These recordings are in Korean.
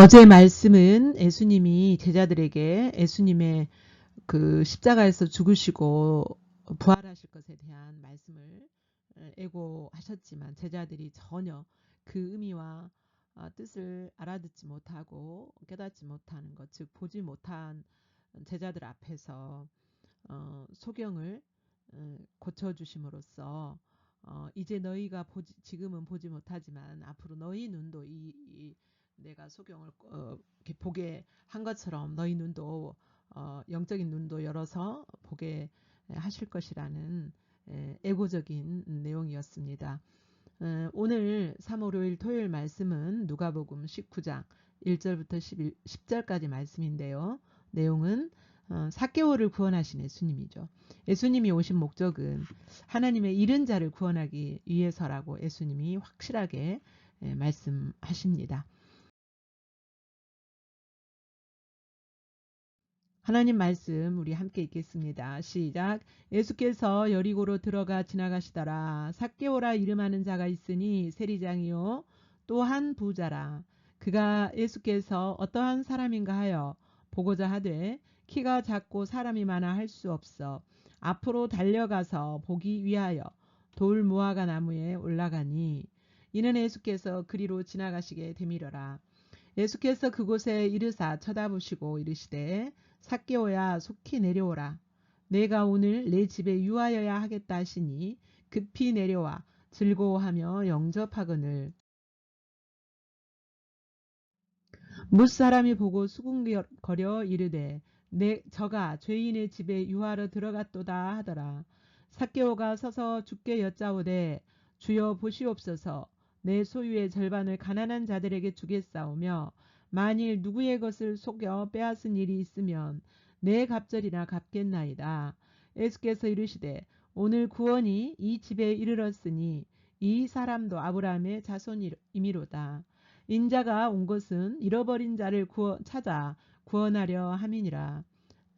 어제 말씀은 예수님이 제자들에게 예수님의 그 십자가에서 죽으시고 부활하실 것에 대한 말씀을 애고하셨지만 제자들이 전혀 그 의미와 어, 뜻을 알아듣지 못하고 깨닫지 못하는 것, 즉 보지 못한 제자들 앞에서 어, 소경을 어, 고쳐주심으로써 이제 너희가 보지, 지금은 보지 못하지만 앞으로 너희 눈도 이, 이 내가 소경을 이렇게 보게 한 것처럼 너희 눈도 영적인 눈도 열어서 보게 하실 것이라는 애고적인 내용이었습니다. 어, 오늘 3, 5, 6일 토요일 말씀은 누가복음 19장 1절부터 11, 10절까지 말씀인데요. 내용은 어, 사개월을 구원하신 예수님이죠. 예수님이 오신 목적은 하나님의 잃은 자를 구원하기 위해서라고 예수님이 확실하게 말씀하십니다. 하나님 말씀 우리 함께 읽겠습니다. 시작. 예수께서 여리고로 들어가 지나가시더라. 삭개오라 이름하는 자가 있으니 세리장이요 또한 부자라. 그가 예수께서 어떠한 사람인가 하여 보고자 하되 키가 작고 사람이 많아 할 수 없어 앞으로 달려가서 보기 위하여 돌 무화과 나무에 올라가니 이는 예수께서 그리로 지나가시게 되밀어라. 예수께서 그곳에 이르사 쳐다보시고 이르시되 삭개오야 속히 내려오라. 내가 오늘 내 집에 유하여야 하겠다 하시니 급히 내려와 즐거워하며 영접하거늘. 무사람이 보고 수군거려 이르되 내 저가 죄인의 집에 유하러 들어갔도다 하더라. 삭개오가 서서 죽게 여짜오되 주여 보시옵소서 내 소유의 절반을 가난한 자들에게 주겠사오며 만일 누구의 것을 속여 빼앗은 일이 있으면 내 갑절이나 갚겠나이다. 예수께서 이르시되 오늘 구원이 이 집에 이르렀으니 이 사람도 아브라함의 자손이미로다. 인자가 온 것은 잃어버린 자를 구원, 찾아 구원하려 함이니라.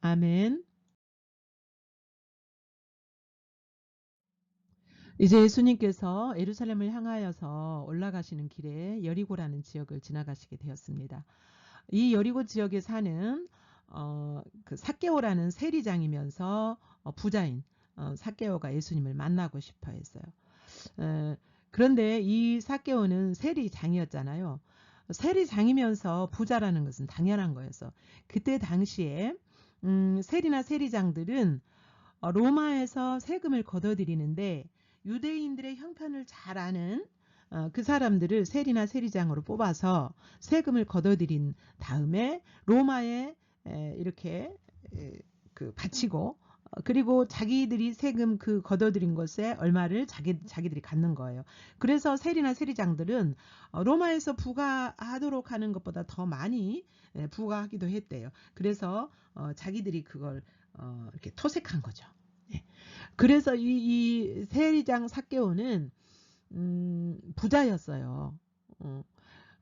아멘. 이제 예수님께서 예루살렘을 향하여서 올라가시는 길에 여리고라는 지역을 지나가시게 되었습니다. 이 여리고 지역에 사는 어, 그 사개오라는 세리장이면서 어, 부자인 어, 사개오가 예수님을 만나고 싶어 했어요. 에, 그런데 이 사개오는 세리장이었잖아요. 세리장이면서 부자라는 것은 당연한 거였어. 그때 당시에 음, 세리나 세리장들은 어, 로마에서 세금을 걷어들이는데 유대인들의 형편을 잘 아는 어, 그 사람들을 세리나 세리장으로 뽑아서 세금을 걷어들인 다음에 로마에 이렇게 그 바치고 어, 그리고 자기들이 세금 그 걷어들인 것에 얼마를 자기, 자기들이 갖는 거예요. 그래서 세리나 세리장들은 어, 로마에서 부과하도록 하는 것보다 더 많이 부과하기도 했대요. 그래서 자기들이 그걸 이렇게 토색한 거죠. 예. 그래서 이, 이 세리장 사개오는 음, 부자였어요. 어.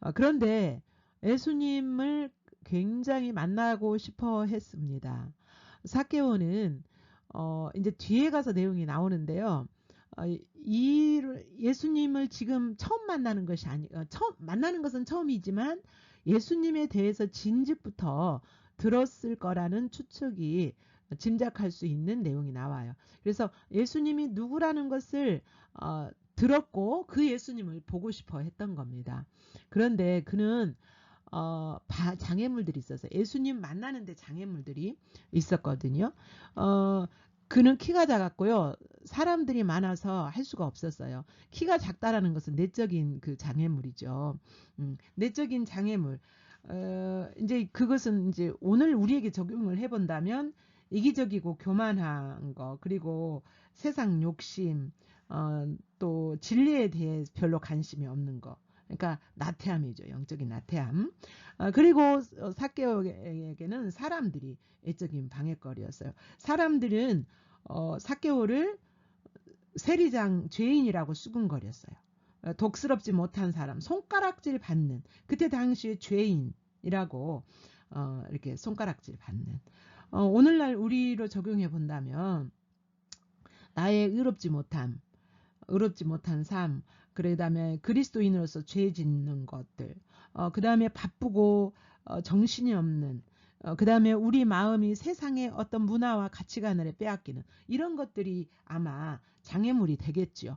아, 그런데 예수님을 굉장히 만나고 싶어 했습니다. 사개오는 어, 이제 뒤에 가서 내용이 나오는데요. 어, 이 예수님을 지금 처음 만나는 것이 아니, 어, 처음 만나는 것은 처음이지만 예수님에 대해서 진즉부터 들었을 거라는 추측이 짐작할 수 있는 내용이 나와요. 그래서 예수님이 누구라는 것을 어, 들었고 그 예수님을 보고 싶어 했던 겁니다. 그런데 그는 어, 장애물들이 있어서 예수님 만나는데 장애물들이 있었거든요. 어, 그는 키가 작았고요. 사람들이 많아서 할 수가 없었어요. 키가 작다라는 것은 내적인 그 장애물이죠. 음, 내적인 장애물. 어, 이제 그것은 이제 오늘 우리에게 적용을 해본다면 이기적이고 교만한 거 그리고 세상 욕심 어, 또 진리에 대해 별로 관심이 없는 거. 그러니까 나태함이죠. 영적인 나태함. 어, 그리고 사개오에게는 사람들이 애적인 방해거리였어요. 사람들은 어, 사개오를 세리장 죄인이라고 수군거렸어요. 어, 독스럽지 못한 사람 손가락질 받는 그때 당시에 죄인이라고 어, 이렇게 손가락질 받는 어, 오늘날 우리로 적용해 본다면 나의 의롭지 못함, 의롭지 못한 삶, 그 다음에 그리스도인으로서 죄 짓는 것들, 어, 그 다음에 바쁘고 어, 정신이 없는 어, 그 다음에 우리 마음이 세상의 어떤 문화와 가치관을 빼앗기는 이런 것들이 아마 장애물이 되겠죠.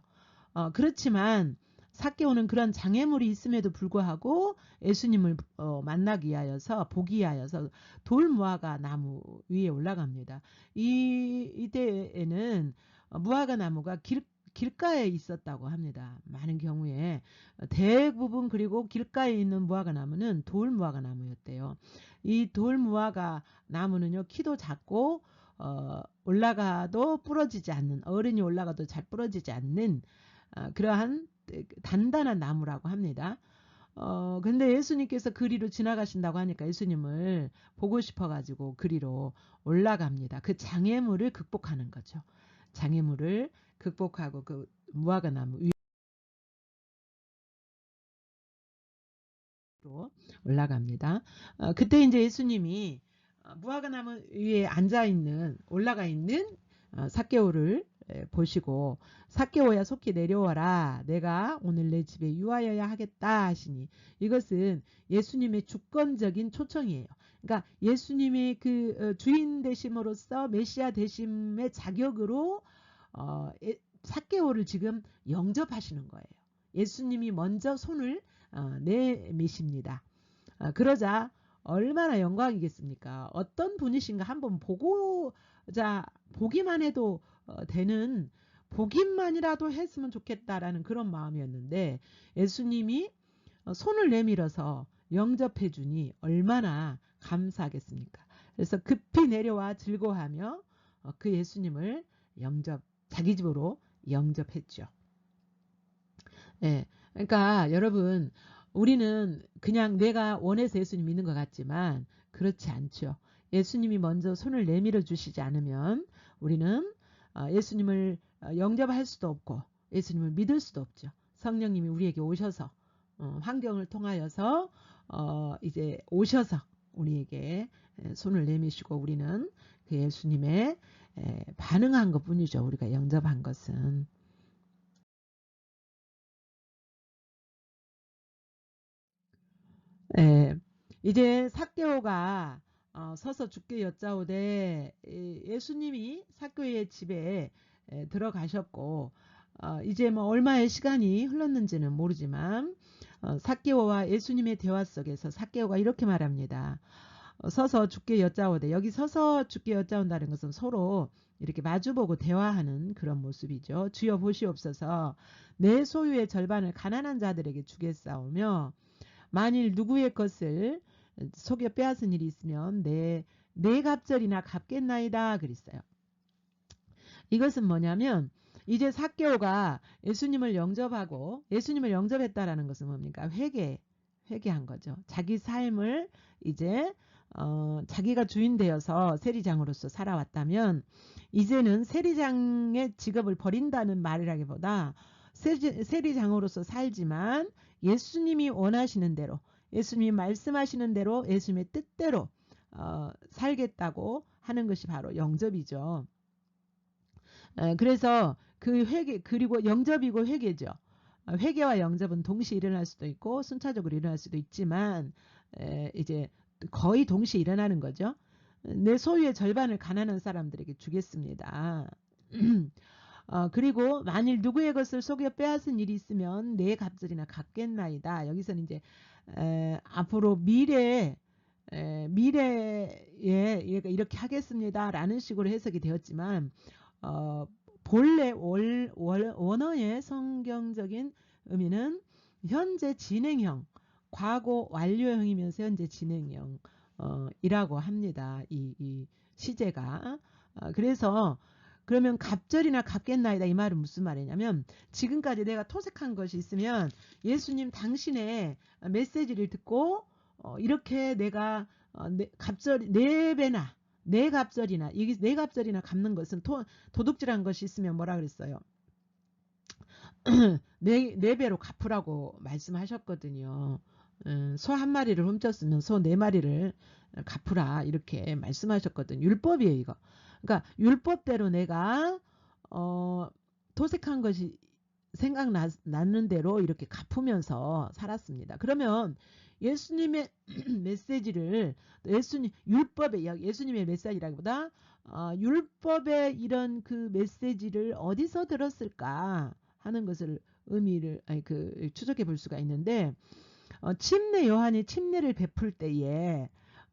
어, 그렇지만 사개오는 그런 장애물이 있음에도 불구하고 예수님을 어, 만나기 위하여서 보기 위하여서 돌 무화과 나무 위에 올라갑니다. 이 이때에는 무화과 나무가 길 길가에 있었다고 합니다. 많은 경우에 대부분 그리고 길가에 있는 무화과 나무는 돌 무화과 나무였대요. 이 돌 무화과 나무는요 키도 작고 어, 올라가도 부러지지 않는 어른이 올라가도 잘 부러지지 않는 어, 그러한 단단한 나무라고 합니다. 어, 근데 예수님께서 그리로 지나가신다고 하니까 예수님을 보고 싶어 가지고 그리로 올라갑니다. 그 장애물을 극복하는 거죠. 장애물을 극복하고 그 무화과 나무 위로 올라갑니다. 어, 그때 이제 예수님이 어, 무화과 나무 위에 앉아 있는 올라가 있는 어, 사개오를 보시고 사개오야 속히 내려와라 내가 오늘 내 집에 유하여야 하겠다 하시니 이것은 예수님의 주권적인 초청이에요. 그러니까 예수님의 그 주인 되심으로써 메시아 되심의 자격으로 어, 사개오를 지금 영접하시는 거예요. 예수님이 먼저 손을 어, 내미십니다. 어, 그러자 얼마나 영광이겠습니까? 어떤 분이신가 한번 보고자 보기만 해도 어, 되는 보기만이라도 했으면 좋겠다라는 그런 마음이었는데 예수님이 어, 손을 내밀어서 영접해 주니 얼마나 감사하겠습니까? 그래서 급히 내려와 즐거워하며 어, 그 예수님을 영접 자기 집으로 영접했죠. 예. 그러니까 여러분 우리는 그냥 내가 원해서 예수님 믿는 것 같지만 그렇지 않죠. 예수님이 먼저 손을 내밀어 주시지 않으면 우리는 어, 예수님을 어, 영접할 수도 없고 예수님을 믿을 수도 없죠. 성령님이 우리에게 오셔서 어, 환경을 통하여서 이제 오셔서 우리에게 손을 내미시고 우리는 그 예수님의 반응한 것 뿐이죠. 우리가 영접한 것은. 예, 이제 사개오가 어, 서서 죽게 여짜오되 예수님이 사교의 집에 에, 들어가셨고 어, 이제 뭐 얼마의 시간이 흘렀는지는 모르지만 어, 사개오와 예수님의 대화 속에서 사개오가 이렇게 말합니다. 어, 서서 죽게 여짜오되 여기 서서 죽게 여짜온다는 것은 서로 이렇게 마주보고 대화하는 그런 모습이죠. 주여 보시옵소서 내 소유의 절반을 가난한 자들에게 주겠사오며 만일 누구의 것을 속여 빼앗은 일이 있으면 내, 내 갑절이나 갚겠나이다 그랬어요. 이것은 뭐냐면 이제 사개오가 예수님을 영접하고 예수님을 영접했다라는 것은 뭡니까? 회개, 회개한 거죠. 자기 삶을 이제 어, 자기가 주인 되어서 세리장으로서 살아왔다면 이제는 세리장의 직업을 버린다는 말이라기보다 세리, 장으로서 살지만 예수님이 원하시는 대로 예수님이 말씀하시는 대로 예수님의 뜻대로 어, 살겠다고 하는 것이 바로 영접이죠. 에, 그래서 그 회개 그리고 영접이고 회개죠. 어, 회개와 영접은 동시에 일어날 수도 있고 순차적으로 일어날 수도 있지만 에, 이제 거의 동시에 일어나는 거죠. 내 소유의 절반을 가난한 사람들에게 주겠습니다. 어, 그리고 만일 누구의 것을 속여 빼앗은 일이 있으면 내 갑절이나 갚겠나이다. 여기서는 이제 에, 앞으로 미래 에, 미래에 이렇게 하겠습니다라는 식으로 해석이 되었지만 어, 본래 월, 월, 원어의 성경적인 의미는 현재 진행형, 과거 완료형이면서 현재 진행형 어, 이라고 합니다. 이, 이 시제가. 어, 그래서 그러면 갑절이나 갚겠나이다 이 말은 무슨 말이냐면 지금까지 내가 토색한 것이 있으면 예수님 당신의 메시지를 듣고 어, 이렇게 내가 어, 내, 갑절 네 배나 네 갑절이나 이게 네 갑절이나 갚는 것은 토, 도둑질한 것이 있으면 뭐라 그랬어요? 네, 네 배로 갚으라고 말씀하셨거든요. 음, 소한 마리를 훔쳤으면 소 네 마리를 갚으라 이렇게 말씀하셨거든요. 율법이에요 이거. 그러니까 율법대로 내가 어, 도색한 것이 생각나는 대로 이렇게 갚으면서 살았습니다. 그러면 예수님의 메시지를 예수님 율법의 예수님의 메시지라기보다 어, 율법의 이런 그 메시지를 어디서 들었을까 하는 것을 의미를 아니 그 추적해 볼 수가 있는데 어, 침례 요한이 침례를 베풀 때에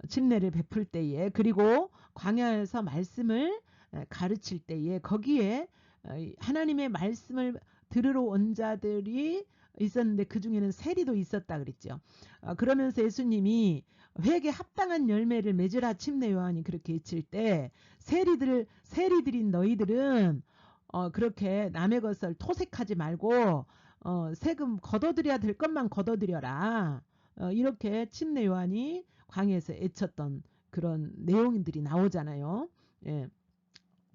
침례를 베풀 때에 그리고 광야에서 말씀을 가르칠 때에 거기에 어, 하나님의 말씀을 들으러 온 자들이 있었는데 그 중에는 세리도 있었다 그랬죠. 어, 그러면서 예수님이 회개 합당한 열매를 맺으라 침례 요한이 그렇게 외칠 때 세리들 세리들인 너희들은 어, 그렇게 남의 것을 토색하지 말고 어, 세금 걷어들여야 될 것만 걷어들여라. 어, 이렇게 침례 요한이 광야에서 애쳤던 그런 내용들이 나오잖아요. 예.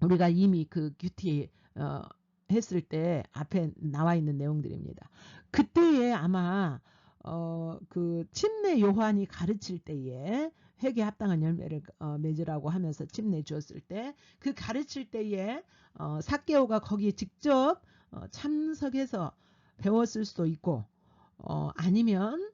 우리가 이미 그 큐티 어, 했을 때 앞에 나와 있는 내용들입니다. 그때에 아마 어, 그 침례 요한이 가르칠 때에 회개 합당한 열매를 어, 맺으라고 하면서 침례 주었을 때 그 가르칠 때에 어, 사개오가 거기에 직접 어, 참석해서 배웠을 수도 있고 어, 아니면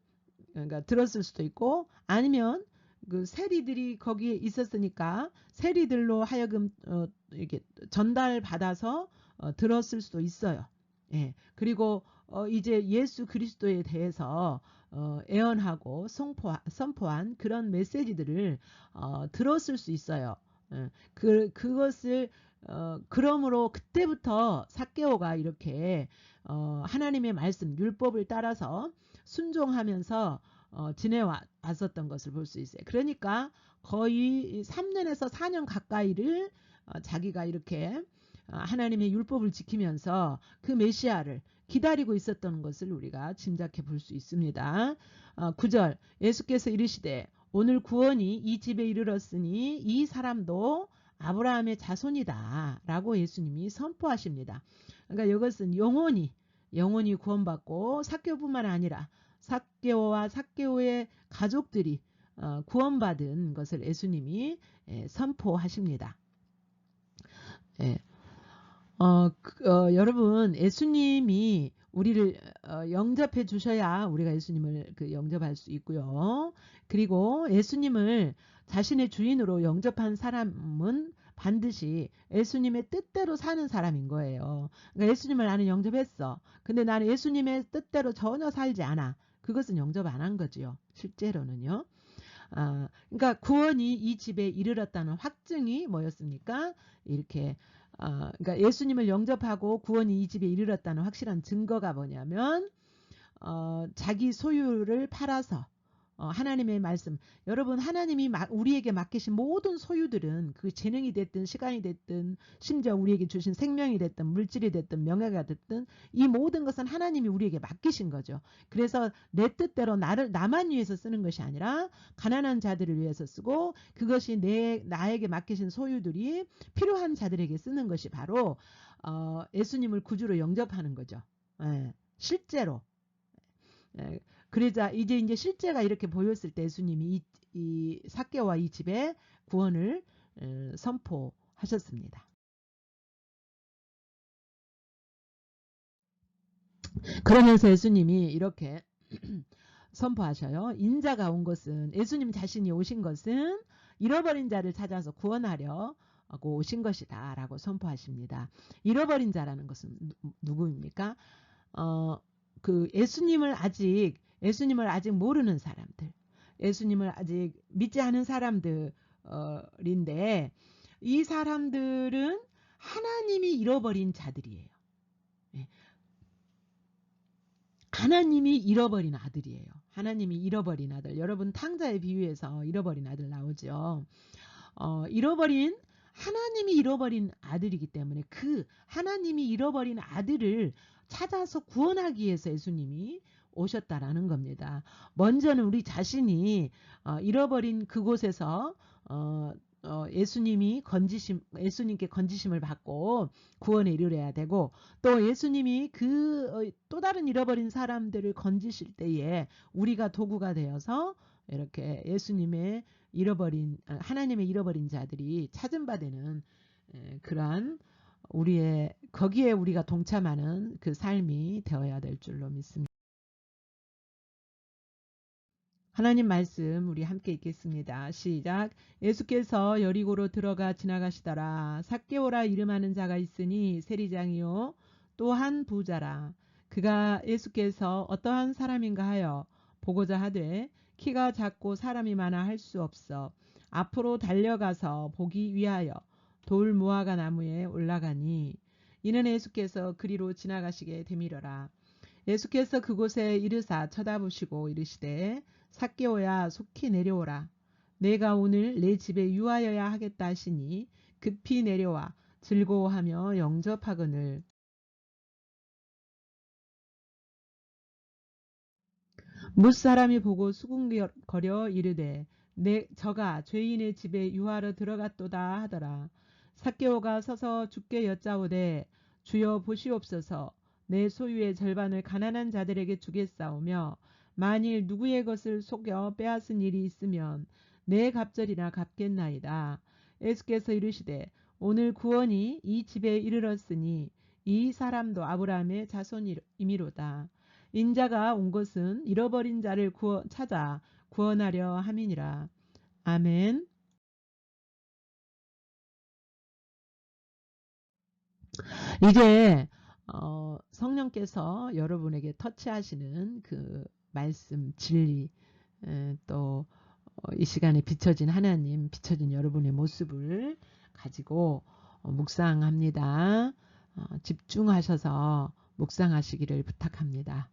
그러니까 들었을 수도 있고 아니면 그 세리들이 거기에 있었으니까 세리들로 하여금 어, 이렇게 전달 받아서 어, 들었을 수도 있어요. 예. 그리고 어, 이제 예수 그리스도에 대해서 어, 애언하고 선포, 선포한 그런 메시지들을 어, 들었을 수 있어요. 예. 그, 그것을 어, 그러므로 그때부터 사개오가 이렇게 어, 하나님의 말씀 율법을 따라서 순종하면서 어, 지내왔었던 것을 볼 수 있어요. 그러니까 거의 3년에서 4년 가까이를 어, 자기가 이렇게 어, 하나님의 율법을 지키면서 그 메시아를 기다리고 있었던 것을 우리가 짐작해 볼 수 있습니다. 어, 9절 예수께서 이르시되 오늘 구원이 이 집에 이르렀으니 이 사람도 아브라함의 자손이다 라고 예수님이 선포하십니다. 그러니까 이것은 영원히 영원히 구원받고 사교뿐만 아니라 사개오와 사개오의 가족들이 어, 구원받은 것을 예수님이 예, 선포하십니다. 예. 어, 그, 어, 여러분 예수님이 우리를 어, 영접해 주셔야 우리가 예수님을 그 영접할 수 있고요. 그리고 예수님을 자신의 주인으로 영접한 사람은 반드시 예수님의 뜻대로 사는 사람인 거예요. 그러니까 예수님을 나는 영접했어. 근데 나는 예수님의 뜻대로 전혀 살지 않아. 그것은 영접 안 한 거지요. 실제로는요. 아, 그러니까 구원이 이 집에 이르렀다는 확증이 뭐였습니까? 이렇게 아, 그러니까 예수님을 영접하고 구원이 이 집에 이르렀다는 확실한 증거가 뭐냐면 어, 자기 소유를 팔아서 어, 하나님의 말씀. 여러분 하나님이 우리에게 맡기신 모든 소유들은 그 재능이 됐든 시간이 됐든 심지어 우리에게 주신 생명이 됐든 물질이 됐든 명예가 됐든 이 모든 것은 하나님이 우리에게 맡기신 거죠. 그래서 내 뜻대로 나를 나만 위해서 쓰는 것이 아니라 가난한 자들을 위해서 쓰고 그것이 내 나에게 맡기신 소유들이 필요한 자들에게 쓰는 것이 바로 어, 예수님을 구주로 영접하는 거죠. 예, 실제로. 예, 그러자 이제 이제 실제가 이렇게 보였을 때 예수님이 이, 이 사개와 이 집에 구원을 어, 선포하셨습니다. 그러면서 예수님이 이렇게 선포하셔요. 인자가 온 것은 예수님 자신이 오신 것은 잃어버린 자를 찾아서 구원하려 고 오신 것이다 라고 선포하십니다. 잃어버린 자라는 것은 누구입니까? 어, 그 예수님을 아직 예수님을 아직 모르는 사람들, 예수님을 아직 믿지 않은 사람들인데 이 사람들은 하나님이 잃어버린 자들이에요. 예. 하나님이 잃어버린 아들이에요. 하나님이 잃어버린 아들. 여러분 탕자의 비유에서 잃어버린 아들 나오죠. 어, 잃어버린 하나님이 잃어버린 아들이기 때문에 그 하나님이 잃어버린 아들을 찾아서 구원하기 위해서 예수님이 오셨다라는 겁니다. 먼저는 우리 자신이 어, 잃어버린 그곳에서 어, 어, 예수님이 건지심, 예수님께 건지심을 받고 구원에 이르러야 되고 또 예수님이 그또 어, 다른 잃어버린 사람들을 건지실 때에 우리가 도구가 되어서 이렇게 예수님의 잃어버린 아, 하나님의 잃어버린 자들이 찾은 바 되는 그러한 우리의 거기에 우리가 동참하는 그 삶이 되어야 될 줄로 믿습니다. 하나님 말씀 우리 함께 읽겠습니다. 시작. 예수께서 여리고로 들어가 지나가시더라. 삭개오라 이름하는 자가 있으니 세리장이요 또한 부자라. 그가 예수께서 어떠한 사람인가 하여 보고자 하되 키가 작고 사람이 많아 할 수 없어 앞으로 달려가서 보기 위하여 돌 무화과 나무에 올라가니 이는 예수께서 그리로 지나가시게 되밀어라. 예수께서 그곳에 이르사 쳐다보시고 이르시되 삭개오야 속히 내려오라. 내가 오늘 내 집에 유하여야 하겠다 하시니 급히 내려와 즐거워하며 영접하거늘 무사람이 보고 수군거려 이르되 내 저가 죄인의 집에 유하러 들어갔도다 하더라. 삭개오가 서서 죽게 여짜오되 주여 보시옵소서 내 소유의 절반을 가난한 자들에게 주겠사오며 만일 누구의 것을 속여 빼앗은 일이 있으면 내 갑절이나 갚겠나이다. 예수께서 이르시되 오늘 구원이 이 집에 이르렀으니 이 사람도 아브라함의 자손이미로다. 인자가 온 것은 잃어버린 자를 구원, 찾아 구원하려 함이니라. 아멘. 이제 어, 성령께서 여러분에게 터치하시는 그 말씀, 진리, 또이 어, 시간에 비춰진 하나님, 비춰진 여러분의 모습을 가지고 어, 묵상합니다. 어, 집중하셔서 묵상하시기를 부탁합니다.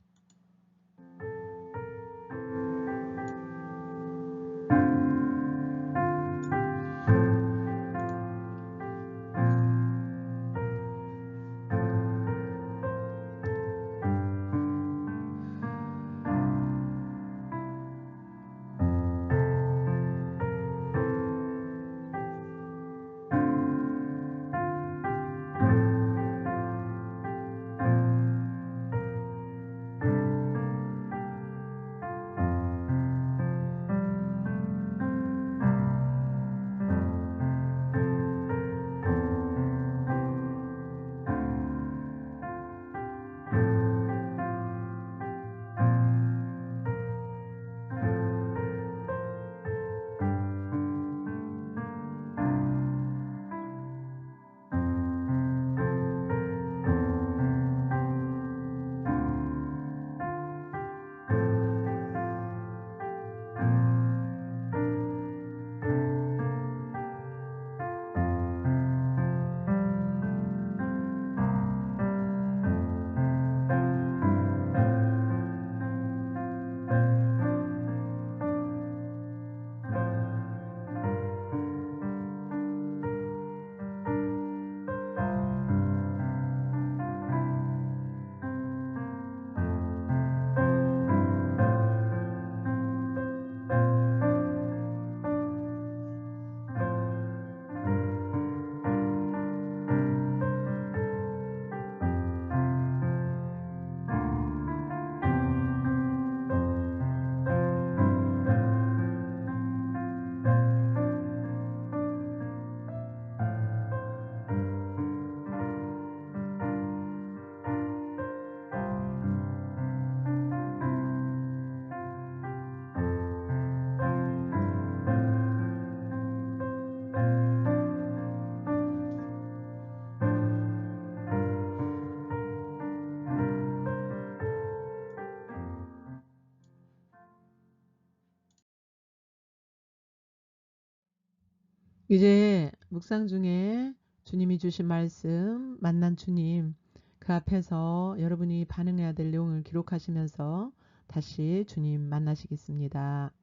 이제 묵상 중에 주님이 주신 말씀 만난 주님 그 앞에서 여러분이 반응해야 될 내용을 기록하시면서 다시 주님 만나시겠습니다.